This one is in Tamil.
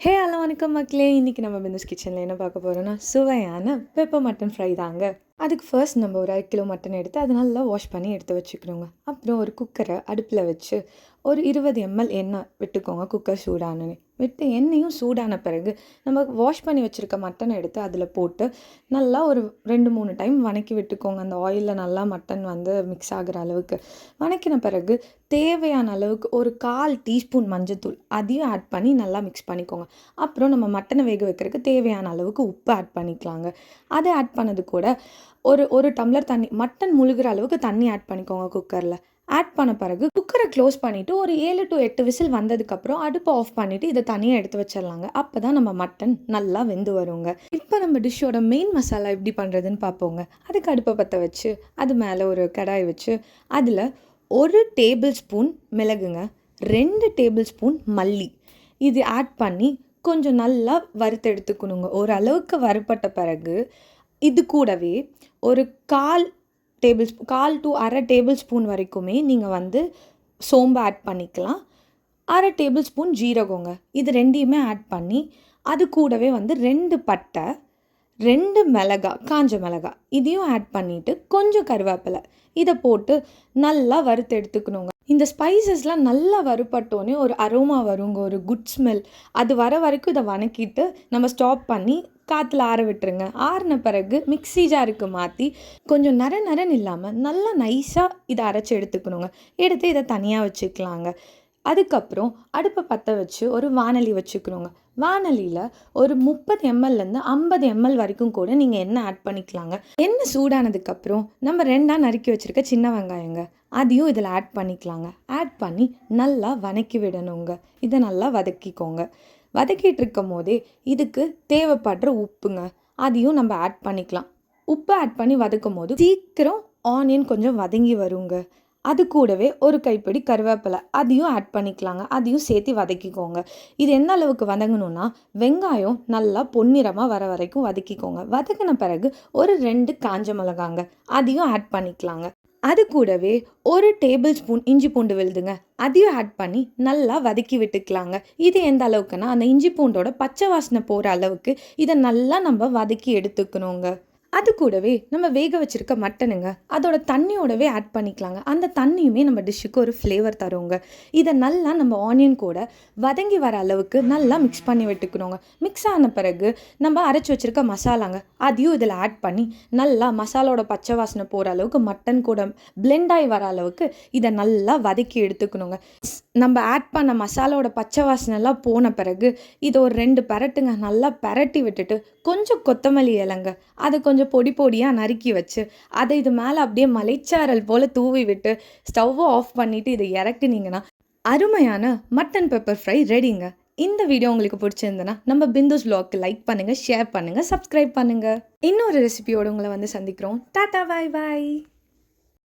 ஹே ஹலோ வணக்கம் மக்களே. இன்றைக்கி நம்ம பிந்தஸ் கிச்சனில் என்ன பார்க்க போகிறோன்னா சுவையான பெப்பர் மட்டன் ஃப்ரை தாங்க. அதுக்கு ஃபர்ஸ்ட் நம்ம ஒரு அரை கிலோ மட்டன் எடுத்து அதை நல்லா வாஷ் பண்ணி எடுத்து வச்சுக்கணுங்க. அப்புறம் ஒரு குக்கரை அடுப்பில் வச்சு ஒரு இருபது எம்எல் எண்ணெய் விட்டுக்கோங்க குக்கர் சூடானே விட்டு எண்ணெயும் சூடான பிறகு நம்ம வாஷ் பண்ணி வச்சுருக்க மட்டனை எடுத்து அதில் போட்டு நல்லா ஒரு ரெண்டு மூணு டைம் வணக்கி விட்டுக்கோங்க. அந்த ஆயிலில் நல்லா மட்டன் வந்து மிக்ஸ் ஆகிற அளவுக்கு. வணக்கின பிறகு தேவையான அளவுக்கு ஒரு கால் டீஸ்பூன் மஞ்சத்தூள் அதையும் ஆட் பண்ணி நல்லா மிக்ஸ் பண்ணிக்கோங்க. அப்புறம் நம்ம மட்டனை வேக வைக்கிறதுக்கு தேவையான அளவுக்கு உப்பு ஆட் பண்ணிக்கலாங்க. அதை ஆட் பண்ணது கூட ஒரு ஒரு டம்ளர் தண்ணி மட்டன் முழுகிற அளவுக்கு தண்ணி ஆட் பண்ணிக்கோங்க குக்கரில் ஆட் பண்ண பிறகு குக்கரை க்ளோஸ் பண்ணிவிட்டு ஒரு ஏழு டு எட்டு விசில் வந்ததுக்கப்புறம் அடுப்பை ஆஃப் பண்ணிவிட்டு இதை தனியாக எடுத்து வச்சிடலாங்க. அப்போ தான் நம்ம மட்டன் நல்லா வெந்து வருங்க. இப்போ நம்ம டிஷ்ஷோட மெயின் மசாலா எப்படி பண்ணுறதுன்னு பார்ப்போங்க. அதுக்கு அடுப்பை பற்ற வச்சு அது மேலே ஒரு கடாய் வச்சு அதில் ஒரு டேபிள் ஸ்பூன் மிளகுங்க ரெண்டு டேபிள் ஸ்பூன் மல்லி. இது ஆட் பண்ணி கொஞ்சம் நல்லா வறுத்து எடுத்துக்கணுங்க. ஓரளவுக்கு வறுப்பட்ட பிறகு இது கூடவே ஒரு கால் டேபிள் கால் டு அரை டேபிள் ஸ்பூன் வரைக்குமே நீங்கள் வந்து சோம்பு ஆட் பண்ணிக்கலாம். அரை டேபிள் ஸ்பூன் ஜீரகங்க இது ரெண்டையுமே ஆட் பண்ணி அது கூடவே வந்து ரெண்டு பட்டை ரெண்டு மிளகா காஞ்ச மிளகா இதையும் ஆட் பண்ணிவிட்டு கொஞ்சம் கருவேப்பிலை. இதை போட்டு நல்லா வறுத்து எடுத்துக்கணுங்க. இந்த ஸ்பைசஸ்லாம் நல்லா வறுப்பட்டோன்னே ஒரு அரோமா வருங்க ஒரு குட் ஸ்மெல் அது வர வரைக்கும் இதை வணக்கிட்டு நம்ம ஸ்டாப் பண்ணி காற்றுல ஆற விட்டுருங்க. ஆறின பிறகு மிக்சி ஜாருக்கு மாற்றி கொஞ்சம் நர நரன் இல்லாமல் நல்லா நைஸாக இதை அரைச்சி எடுத்துக்கணுங்க. எடுத்து இதை தனியாக வச்சுக்கலாங்க. அதுக்கப்புறம் அடுப்பை பற்ற வச்சு ஒரு வானலி வச்சுக்கணுங்க. வானலியில் ஒரு முப்பது எம்எல்லேருந்து ஐம்பது எம்எல் வரைக்கும் கூட நீங்கள் எண்ணெய் ஆட் பண்ணிக்கலாங்க. எண்ணெய் சூடானதுக்கப்புறம் நம்ம ரெண்டாக நறுக்கி வச்சுருக்க சின்ன வெங்காயங்க அதையும் இதில் ஆட் பண்ணிக்கலாங்க. ஆட் பண்ணி நல்லா வதக்கி விடணுங்க. இதை நல்லா வதக்கிக்கோங்க. வதக்கிட்டு இருக்கும் போதே இதுக்கு தேவைப்படுற உப்புங்க அதையும் நம்ம ஆட் பண்ணிக்கலாம். உப்பு ஆட் பண்ணி வதக்கும் போது சீக்கிரம் ஆனியன் கொஞ்சம் வதங்கி வருங்க. அது கூடவே ஒரு கைப்பிடி கருவேப்பிலை அதையும் ஆட் பண்ணிக்கலாங்க. அதையும் சேர்த்து வதக்கிக்கோங்க. இது எந்த அளவுக்கு வதங்கணும்னா வெங்காயம் நல்லா பொன்னிறமாக வர வரைக்கும் வதக்கிக்கோங்க. வதக்கின பிறகு ஒரு ரெண்டு காஞ்ச மிளகாங்க அதையும் ஆட் பண்ணிக்கலாங்க. அது கூடவே ஒரு டேபிள் ஸ்பூன் இஞ்சி பூண்டு விழுதுங்க அதையும் ஆட் பண்ணி நல்லா வதக்கி விட்டுக்கலாங்க. இது எந்த அளவுக்குன்னா அந்த இஞ்சி பூண்டோட பச்சை வாசனை போகிற அளவுக்கு இதை நல்லா நம்ம வதக்கி எடுத்துக்கணுங்க. அது கூடவே நம்ம வேக வச்சுருக்க மட்டனுங்க அதோட தண்ணியோடவே ஆட் பண்ணிக்கலாங்க. அந்த தண்ணியுமே நம்ம டிஷ்ஷுக்கு ஒரு ஃப்ளேவர் தருவோங்க இதை நல்லா நம்ம ஆனியன் கூட வதங்கி வர அளவுக்கு நல்லா மிக்ஸ் பண்ணி விட்டுக்கணுங்க. மிக்ஸ் ஆன பிறகு நம்ம அரைச்சி வச்சுருக்க மசாலாங்க அதையும் இதில் ஆட் பண்ணி நல்லா மசாலோட பச்சை வாசனை போகிற அளவுக்கு மட்டன் கூட பிளெண்ட் ஆகி வர அளவுக்கு இதை நல்லா வதக்கி எடுத்துக்கணுங்க. நம்ம ஆட் பண்ண மசாலாவோட பச்சை வாசனைலாம் போன பிறகு இதை ஒரு ரெண்டு பரட்டுங்க. நல்லா பரட்டி விட்டுட்டு கொஞ்சம் கொத்தமல்லி இலங்க. அதை கொஞ்சம் பொடி பொடியாக நறுக்கி வச்சு அதை இது மேலே அப்படியே மலைச்சாரல் போல் தூவி விட்டு ஸ்டவ்வை ஆஃப் பண்ணிவிட்டு இதை இறக்குனீங்கன்னா அருமையான மட்டன் பெப்பர் ஃப்ரை ரெடிங்க இந்த வீடியோ உங்களுக்கு பிடிச்சிருந்ததுன்னா நம்ம பிந்துஸ் வ்ளாக்கு லைக் பண்ணுங்கள் ஷேர் பண்ணுங்கள் சப்ஸ்கிரைப் பண்ணுங்கள் இன்னொரு ரெசிபியோடு உங்களை வந்து சந்திக்கிறோம். டாட்டா பாய் பாய்